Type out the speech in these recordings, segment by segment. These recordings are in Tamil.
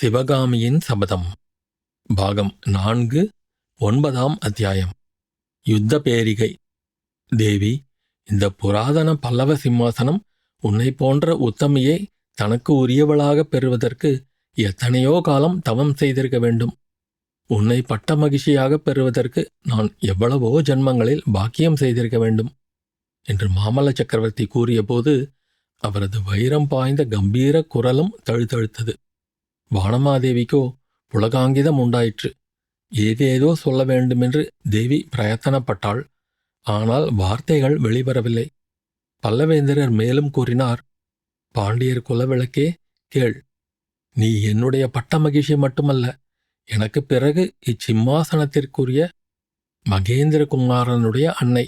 சிவகாமியின் சபதம். பாகம் நான்கு ஒன்பதாம் அத்தியாயம். யுத்த பேரிகை. தேவி இந்த புராதன பல்லவ சிம்மாசனம் உன்னை போன்ற உத்தமியை தனக்கு உரியவளாகப் பெறுவதற்கு எத்தனையோ காலம் தவம் செய்திருக்க வேண்டும். உன்னை பட்ட மகிழ்ச்சியாகப் பெறுவதற்கு நான் எவ்வளவோ ஜன்மங்களில் பாக்கியம் செய்திருக்க வேண்டும். என்று மாமல்ல சக்கரவர்த்தி கூறியபோது அவரது வைரம் பாய்ந்த கம்பீர குரலும் தழுதழுத்தது. வானமாதேவிக்கோ புலகாங்கிதம் உண்டாயிற்று. ஏதேதோ சொல்ல வேண்டுமென்று தேவி பிரயத்தனப்பட்டாள். ஆனால் வார்த்தைகள் வெளிவரவில்லை. பல்லவேந்திரர் மேலும் கூறினார் பாண்டியர் குலவிளக்கே கேள். நீ என்னுடைய பட்ட மகிழ்ச்சி மட்டுமல்ல எனக்கு பிறகு இச்சிம்மாசனத்திற்குரிய மகேந்திரகுமாரனுடைய அன்னை.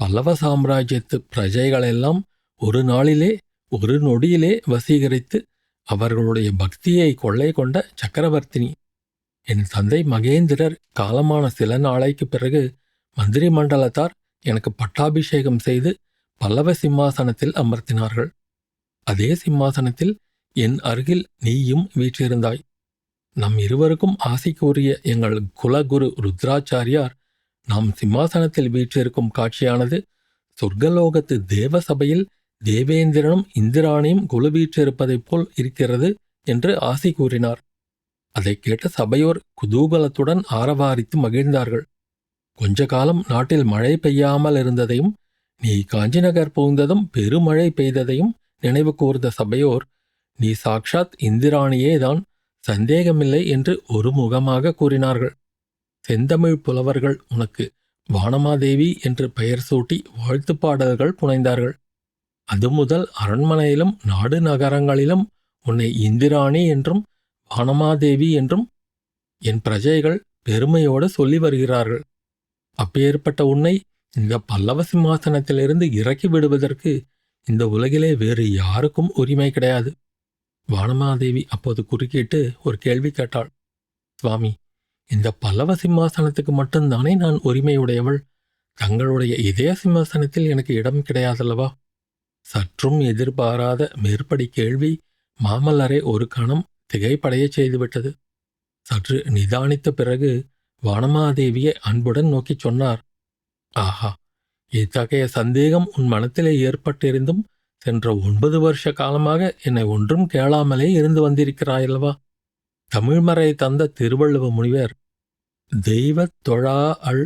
பல்லவ சாம்ராஜ்யத்து பிரஜைகளெல்லாம் ஒரு நாளிலே ஒரு நொடியிலே வசீகரித்து அவர்களுடைய பக்தியை கொள்ளை கொண்ட சக்கரவர்த்தினி. என் தந்தை மகேந்திரர் காலமான சில நாளைக்குப் பிறகு மந்திரி மண்டலத்தார் எனக்கு பட்டாபிஷேகம் செய்து பல்லவ சிம்மாசனத்தில் அமர்த்தினார்கள். அதே சிம்மாசனத்தில் என் அருகில் நீயும் வீற்றிருந்தாய். நம் இருவருக்கும் ஆசை கூறிய எங்கள் குலகுரு ருத்ராச்சாரியார் நாம் சிம்மாசனத்தில் வீற்றிருக்கும் காட்சியானது சொர்க்கலோகத்து தேவ சபையில் தேவேந்திரனும் இந்திராணியும் குழுவீற்றிருப்பதைப் போல் இருக்கிறது என்று ஆசை கூறினார். அதைக் கேட்ட சபையோர் குதூகலத்துடன் ஆரவாரித்து மகிழ்ந்தார்கள். கொஞ்ச காலம் நாட்டில் மழை பெய்யாமல் இருந்ததையும் நீ காஞ்சிநகர் புகுந்ததும் பெருமழை பெய்ததையும் நினைவு கூர்ந்த சபையோர் நீ சாக்ஷாத் இந்திராணியேதான் சந்தேகமில்லை என்று ஒரு முகமாக கூறினார்கள். செந்தமிழ் புலவர்கள் உனக்கு வானமாதேவி என்று பெயர் சூட்டி வாழ்த்துப் பாடல்கள் புனைந்தார்கள். அது முதல் அரண்மனையிலும் நாடு நகரங்களிலும் உன்னை இந்திராணி என்றும் வானமாதேவி என்றும் என் பிரஜைகள் பெருமையோடு சொல்லி வருகிறார்கள். அப்பேற்பட்ட உன்னை இந்த பல்லவ சிம்மாசனத்திலிருந்து இறக்கி விடுவதற்கு இந்த உலகிலே வேறு யாருக்கும் உரிமை கிடையாது. வானமாதேவி அப்போது குறுக்கிட்டு ஒரு கேள்வி கேட்டாள். சுவாமி இந்த பல்லவ சிம்மாசனத்துக்கு மட்டும்தானே நான் உரிமையுடையவள்? தங்களுடைய இதய சிம்மாசனத்தில் எனக்கு இடம் கிடையாதல்லவா? சற்றும் எதிர்பாராத மேற்படி கேள்வி மாமல்லரை ஒரு கணம் திகைப்படையச் செய்துவிட்டது. சற்று நிதானித்த பிறகு வானமாதேவியை அன்புடன் நோக்கிச் சொன்னார் ஆஹா இத்தகைய சந்தேகம் உன் மனத்திலே ஏற்பட்டிருந்தும் சென்ற ஒன்பது வருஷ காலமாக என்னை ஒன்றும் கேளாமலே இருந்து வந்திருக்கிறாயல்லவா? தமிழ்மறை தந்த திருவள்ளுவ முனிவர் தெய்வத் தொழா அள்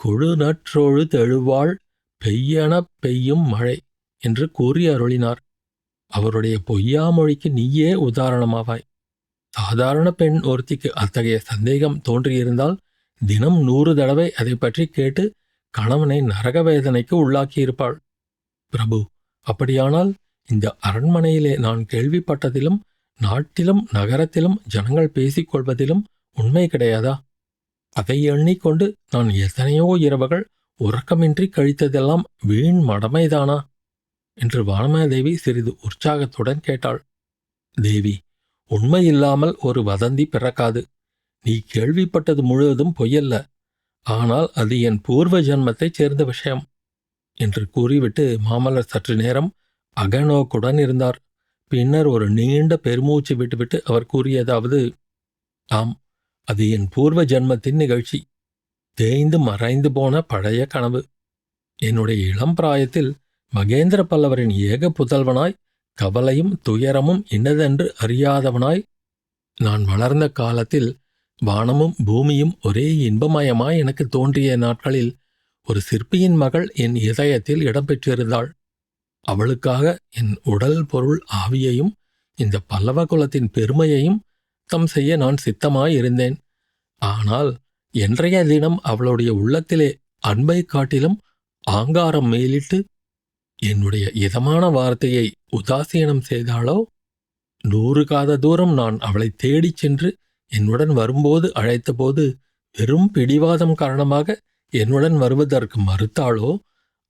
கொழுநற்றொழு தெழுவாள் பெய்யன பெய்யும் மழை. என்று கூறி அருளினார். அவருடைய பொய்யாமொழிக்கு நீயே உதாரணமாவாய். சாதாரண பெண் ஒருத்திக்கு அத்தகைய சந்தேகம் தோன்றியிருந்தால் தினம் நூறு தடவை அதை பற்றி கேட்டு கணவனை நரக வேதனைக்கு உள்ளாக்கியிருப்பாள். பிரபு அப்படியானால் இந்த அரண்மனையிலே நான் கேள்விப்பட்டதிலும் நாட்டிலும் நகரத்திலும் ஜனங்கள் பேசிக்கொள்வதிலும் உண்மை கிடையாதா? அதை எண்ணிக்கொண்டு நான் எத்தனையோ இரவுகள் உறக்கமின்றி கழித்ததெல்லாம் வீண் மடமைதானா? என்று வானமாதேவி சிறிது உற்சாகத்துடன் கேட்டாள். தேவி உண்மையில்லாமல் ஒரு வதந்தி பிறக்காது. நீ கேள்விப்பட்டது முழுவதும் பொய்யல்ல. ஆனால் அது என் பூர்வ ஜன்மத்தைச் சேர்ந்த விஷயம் என்று கூறிவிட்டு மாமல்லர் சற்று நேரம் அகநோக்குடன் இருந்தார். பின்னர் ஒரு நீண்ட பெருமூச்சு விட்டுவிட்டு அவர் கூறியதாவது ஆம் அது என் பூர்வ ஜன்மத்தின் நிகழ்ச்சி. தேய்ந்து மறைந்து போன பழைய கனவு. என்னுடைய இளம் பிராயத்தில் மகேந்திர பல்லவரின் ஏக புதல்வனாய் கவலையும் துயரமும் இன்னதென்று அறியாதவனாய் நான் வளர்ந்த காலத்தில் வானமும் பூமியும் ஒரே இன்பமயமாய் எனக்கு தோன்றிய நாட்களில் ஒரு சிற்பியின் மகள் என் இதயத்தில் இடம்பெற்றிருந்தாள் அவளுக்காக என் உடல் பொருள் ஆவியையும் இந்த பல்லவ குலத்தின் பெருமையையும் தம் செய்ய நான் சித்தமாயிருந்தேன். ஆனால் என்றைய தினம் அவளுடைய உள்ளத்திலே அன்பை காட்டிலும் ஆங்காரம் மேலிட்டு என்னுடைய இதமான வார்த்தையை உதாசீனம் செய்தாளோ? நூறு காத தூரம் நான் அவளை தேடிச் சென்று என்னுடன் வரும்போது அழைத்தபோது வெறும் பிடிவாதம் காரணமாக என்னுடன் வருவதற்கு மறுத்தாளோ?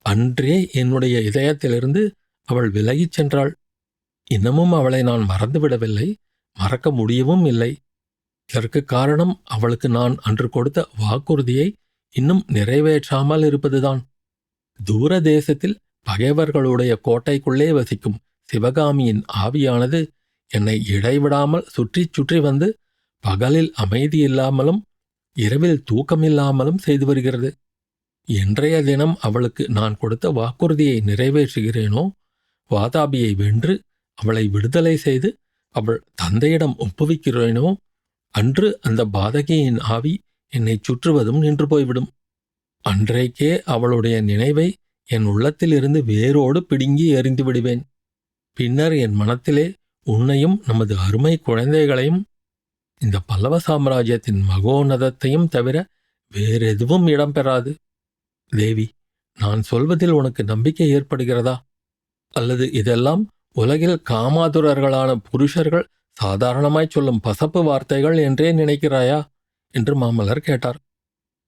அன்றே என்னுடைய இதயத்திலிருந்து அவள் விலகிச் சென்றாள். இன்னமும் அவளை நான் மறந்துவிடவில்லை மறக்க முடியவும் இல்லை. இதற்கு காரணம் அவளுக்கு நான் அன்று கொடுத்த வாக்குறுதியை இன்னும் நிறைவேற்றாமல் இருப்பதுதான். தூர தேசத்தில் பகைவர்களுடைய கோட்டைக்குள்ளே வசிக்கும் சிவகாமியின் ஆவியானது என்னை இடைவிடாமல் சுற்றிச் சுற்றி வந்து பகலில் அமைதி இல்லாமலும் இரவில் தூக்கமில்லாமலும் செய்து வருகிறது. இன்றைய தினம் அவளுக்கு நான் கொடுத்த வாக்குறுதியை நிறைவேற்றுகிறேனோ? வாதாபியை வென்று அவளை விடுதலை செய்து அவள் தந்தையிடம் ஒப்புவிக்கிறேனோ? அன்று அந்த பாதகியின் ஆவி என்னை சுற்றுவதும் நின்று போய்விடும். அன்றைக்கே அவளுடைய நினைவை என் உள்ளத்திலிருந்து வேரோடு பிடுங்கி எறிந்து விடுவேன். பின்னர் என் மனத்திலே உன்னையும் நமது அருமை குழந்தைகளையும் இந்த பல்லவ சாம்ராஜ்யத்தின் மகோன்னதத்தையும் தவிர வேறெதுவும் இடம்பெறாது. தேவி நான் சொல்வதில் உனக்கு நம்பிக்கை ஏற்படுகிறதா? அல்லது இதெல்லாம் உலகில் காமாதுரர்களான புருஷர்கள் சாதாரணமாய் சொல்லும் பசப்பு வார்த்தைகள் என்றே நினைக்கிறாயா? என்று மாமல்லர் கேட்டார்.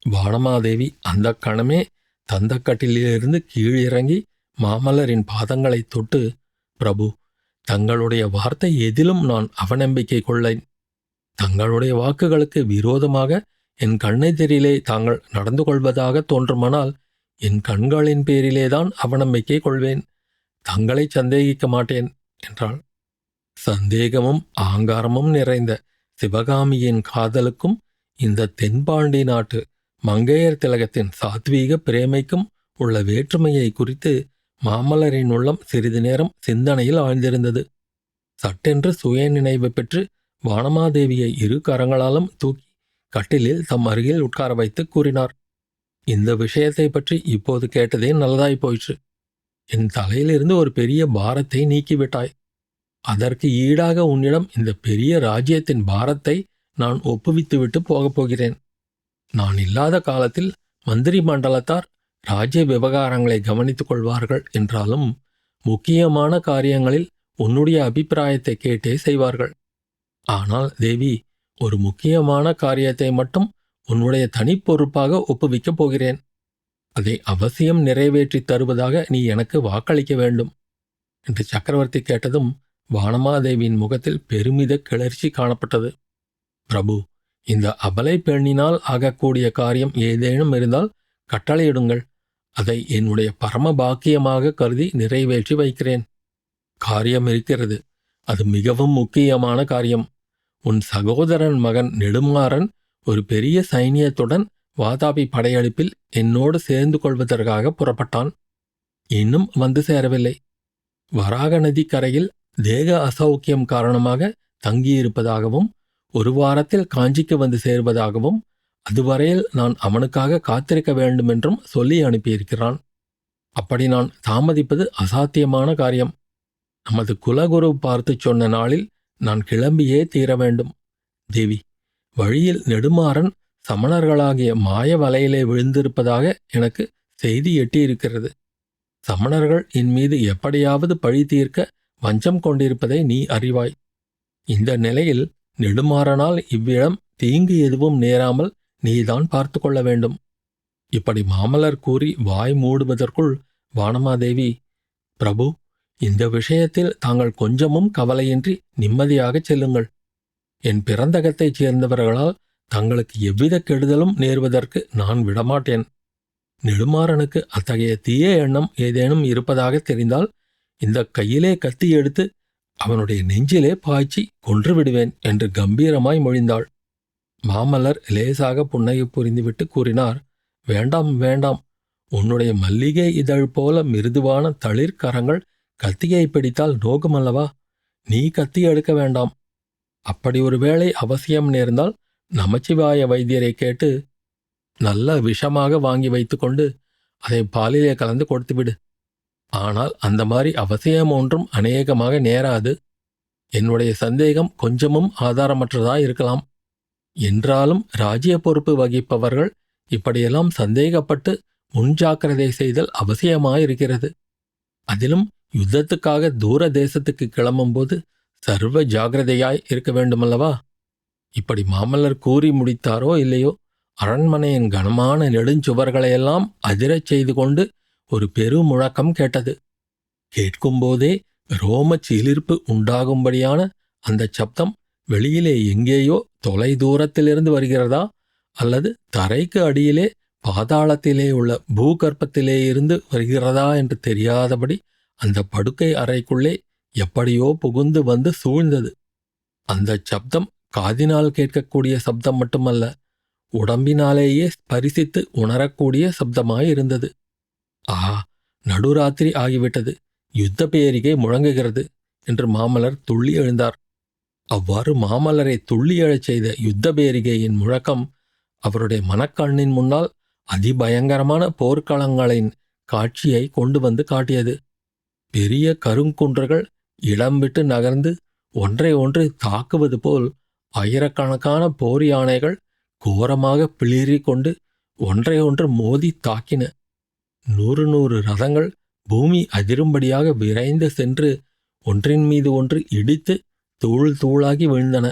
வானமாதேவி அந்த கணமே தந்தக்கட்டிலிருந்து கீழிறங்கி மாமல்லரின் பாதங்களை தொட்டு பிரபு தங்களுடைய வார்த்தை எதிலும் நான் அவநம்பிக்கை கொள்ளேன். தங்களுடைய வாக்குகளுக்கு விரோதமாக என் கண்ணெதிரிலே தாங்கள் நடந்து கொள்வதாக தோன்றுமானால் என் கண்களின் பேரிலேதான் அவநம்பிக்கை கொள்வேன். தங்களை சந்தேகிக்க மாட்டேன் என்றாள். சந்தேகமும் ஆங்காரமும் நிறைந்த சிவகாமியின் காதலுக்கும் இந்த தென்பாண்டி நாட்டு மங்கையர் திலகத்தின் சாத்வீக பிரேமைக்கும் உள்ள வேற்றுமையை குறித்து மாமல்லரின் உள்ளம் சிறிது நேரம் சிந்தனையில் ஆழ்ந்திருந்தது. சட்டென்று சுய நினைவு பெற்று வானமாதேவியை இரு கரங்களாலும் தூக்கி கட்டிலில் தம் அருகில் உட்கார வைத்து கூறினார். இந்த விஷயத்தை பற்றி இப்போது கேட்டதே நல்லதாய் போயிற்று. என் தலையிலிருந்து ஒரு பெரிய பாரத்தை நீக்கிவிட்டாய். அதற்கு ஈடாக உன்னிடம் இந்த பெரிய ராஜ்யத்தின் பாரத்தை நான் ஒப்புவித்துவிட்டு போகப் போகிறேன். நான் இல்லாத காலத்தில் மந்திரி மண்டலத்தார் ராஜ்ய விவகாரங்களை கவனித்துக் கொள்வார்கள் என்றாலும் முக்கியமான காரியங்களில் உன்னுடைய அபிப்பிராயத்தை கேட்டே செய்வார்கள். ஆனால் தேவி ஒரு முக்கியமான காரியத்தை மட்டும் உன்னுடைய தனிப்பொறுப்பாக ஒப்புவிக்கப் போகிறேன். அதை அவசியம் நிறைவேற்றித் தருவதாக நீ எனக்கு வாக்களிக்க வேண்டும். என்று சக்கரவர்த்தி கேட்டதும் வானமாதேவியின் முகத்தில் பெருமித கிளர்ச்சி காணப்பட்டது. பிரபு இந்த அபலை பெண்ணினால் ஆகக்கூடிய காரியம் ஏதேனும் இருந்தால் கட்டளையிடுங்கள். அதை என்னுடைய பரம பாக்கியமாக கருதி நிறைவேற்றி வைக்கிறேன். காரியம் இருக்கிறது. அது மிகவும் முக்கியமான காரியம். உன் சகோதரன் மகன் நெடுமாறன் ஒரு பெரிய சைனியத்துடன் வாதாபி படையெடுப்பில் என்னோடு சேர்ந்து கொள்வதற்காக புறப்பட்டான். இன்னும் வந்து சேரவில்லை. வராக நதிக்கரையில் தேக அசௌக்கியம் காரணமாக தங்கியிருப்பதாகவும் ஒரு வாரத்தில் காஞ்சிக்கு வந்து சேர்வதாகவும் அதுவரையில் நான் அவனுக்காக காத்திருக்க வேண்டுமென்றும் சொல்லி அனுப்பியிருக்கிறான். அப்படி நான் தாமதிப்பது அசாத்தியமான காரியம். நமது குலகுரு பார்த்துச் சொன்ன நாளில் நான் கிளம்பியே தீர வேண்டும். தேவி வழியில் நெடுமாறன் சமணர்களாகிய மாய வலையிலே விழுந்திருப்பதாக எனக்கு செய்தி எட்டியிருக்கிறது. சமணர்கள் என் மீது எப்படியாவது பழி தீர்க்க வஞ்சம் கொண்டிருப்பதை நீ அறிவாய். இந்த நிலையில் நெடுமாறனால் இவ்விடம் தீங்கு எதுவும் நேராமல் நீதான் பார்த்து கொள்ள வேண்டும். இப்படி மாமலர் கூறி வாய் மூடுவதற்குள் வானமாதேவி பிரபு இந்த விஷயத்தில் தாங்கள் கொஞ்சமும் கவலையின்றி நிம்மதியாகச் செல்லுங்கள். என் பிறந்தகத்தைச் சேர்ந்தவர்களால் தங்களுக்கு எவ்வித கெடுதலும் நேர்வதற்கு நான் விடமாட்டேன். நெடுமாறனுக்கு அத்தகைய தீய எண்ணம் ஏதேனும் இருப்பதாக தெரிந்தால் இந்த கையிலே கத்தி எடுத்து அவனுடைய நெஞ்சிலே பாய்ச்சி கொன்று விடுவேன் என்று கம்பீரமாய் மொழிந்தாள். மாமல்லர் லேசாக புன்னகை புரிந்துவிட்டு கூறினார் வேண்டாம் வேண்டாம். உன்னுடைய மல்லிகை இதழ் போல மிருதுவான தளிர்க்கரங்கள் கத்தியை பிடித்தால் நோகுமல்லவா நீ கத்தி எடுக்க வேண்டாம். அப்படி ஒரு வேளை அவசியம் நேர்ந்தால் நமச்சிவாய வைத்தியரை கேட்டு நல்ல விஷமாக வாங்கி வைத்துக்கொண்டு அதை பாலிலே கலந்து கொடுத்துவிடு. ஆனால் அந்த மாதிரி அவசியம் ஒன்றும் அநேகமாக நேராது. என்னுடைய சந்தேகம் கொஞ்சமும் ஆதாரமற்றதா இருக்கலாம். என்றாலும் ராஜ்ய பொறுப்பு வகிப்பவர்கள் இப்படியெல்லாம் சந்தேகப்பட்டு முன்ஜாக்கிரதை செய்தல் அவசியமாயிருக்கிறது. அதிலும் யுத்தத்துக்காக தூர தேசத்துக்கு கிளம்பும்போது சர்வ ஜாகிரதையாய் இருக்க வேண்டுமல்லவா? இப்படி மாமல்லர் கூறி முடித்தாரோ இல்லையோ? அரண்மனையின் கனமான நெடுஞ்சுவர்களையெல்லாம் அதிரச் செய்து கொண்டு ஒரு பெரு முழக்கம் கேட்டது. கேட்கும்போதே ரோம சிலிர்ப்பு உண்டாகும்படியான அந்த சப்தம் வெளியிலே எங்கேயோ தொலை தூரத்திலிருந்து வருகிறதா? அல்லது தரைக்கு அடியிலே பாதாளத்திலே உள்ள பூகற்பத்திலே இருந்து வருகிறதா என்று தெரியாதபடி அந்த படுக்கை அறைக்குள்ளே எப்படியோ புகுந்து வந்து சூழ்ந்தது. அந்தச் சப்தம் காதினால் கேட்கக்கூடிய சப்தம் மட்டுமல்ல உடம்பினாலேயே ஸ்பரிசித்து உணரக்கூடிய சப்தமாயிருந்தது. ஆஹா நடுராத்திரி ஆகிவிட்டது. யுத்த பேரிகை முழங்குகிறது என்று மாமலர் துள்ளி எழுந்தார். அவ்வாறு மாமலரை துள்ளி எழச் செய்த யுத்த பேரிகையின் முழக்கம் அவருடைய மனக்கண்ணின் முன்னால் அதிபயங்கரமான போர்க்களங்களின் காட்சியை கொண்டு வந்து காட்டியது. பெரிய கருங்குன்றுகள் இடம் விட்டு நகர்ந்து ஒன்றை ஒன்று தாக்குவது போல் ஆயிரக்கணக்கான போர் யானைகள் கோரமாக பிளிறிக் கொண்டு ஒன்றை ஒன்று மோதி தாக்கின. நூறு நூறு ரதங்கள் பூமி அதிரும்படியாக விரைந்து சென்று ஒன்றின் மீது ஒன்று இடித்து தூள் தூளாகி விழுந்தன.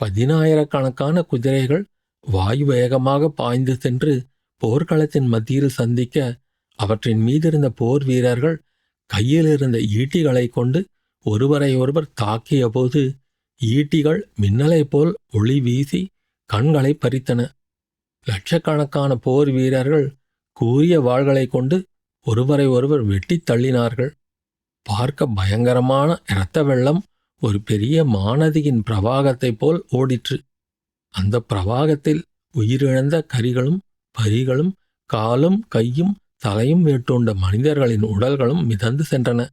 பதினாயிரக்கணக்கான குதிரைகள் வாயு வேகமாக பாய்ந்து சென்று போர்க்களத்தின் மத்தியில் சந்திக்க அவற்றின் மீதிருந்த போர் வீரர்கள் கையில் இருந்த ஈட்டிகளைக் கொண்டு ஒருவரை ஒருவர் தாக்கிய போது ஈட்டிகள் மின்னலைப் போல் ஒளி வீசி கண்களை பறித்தன. லட்சக்கணக்கான போர் வீரர்கள் கூரிய வாள்களைக் கொண்டு ஒருவரை ஒருவர் வெட்டித் தள்ளினார்கள். பார்க்க பயங்கரமான இரத்த வெள்ளம் ஒரு பெரிய மானதியின் பிரவாகத்தைப் போல் ஓடிற்று. அந்த பிரவாகத்தில் உயிரிழந்த கரிகளும் பரிகளும் காலும் கையும் தலையும் வேட்டுண்ட மனிதர்களின் உடல்களும் மிதந்து சென்றன.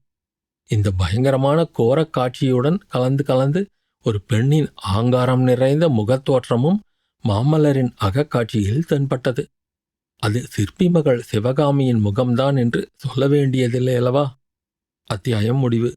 இந்த பயங்கரமான கோரக் காட்சியுடன் கலந்து கலந்து ஒரு பெண்ணின் ஆங்காரம் நிறைந்த முகத்தோற்றமும் மாமல்லரின் அகக்காட்சியில் தென்பட்டது. அது சிற்பி மகள் சிவகாமியின் முகம்தான் என்று சொல்ல வேண்டியதில்லை அல்லவா? அத்தியாயம் முடிவு.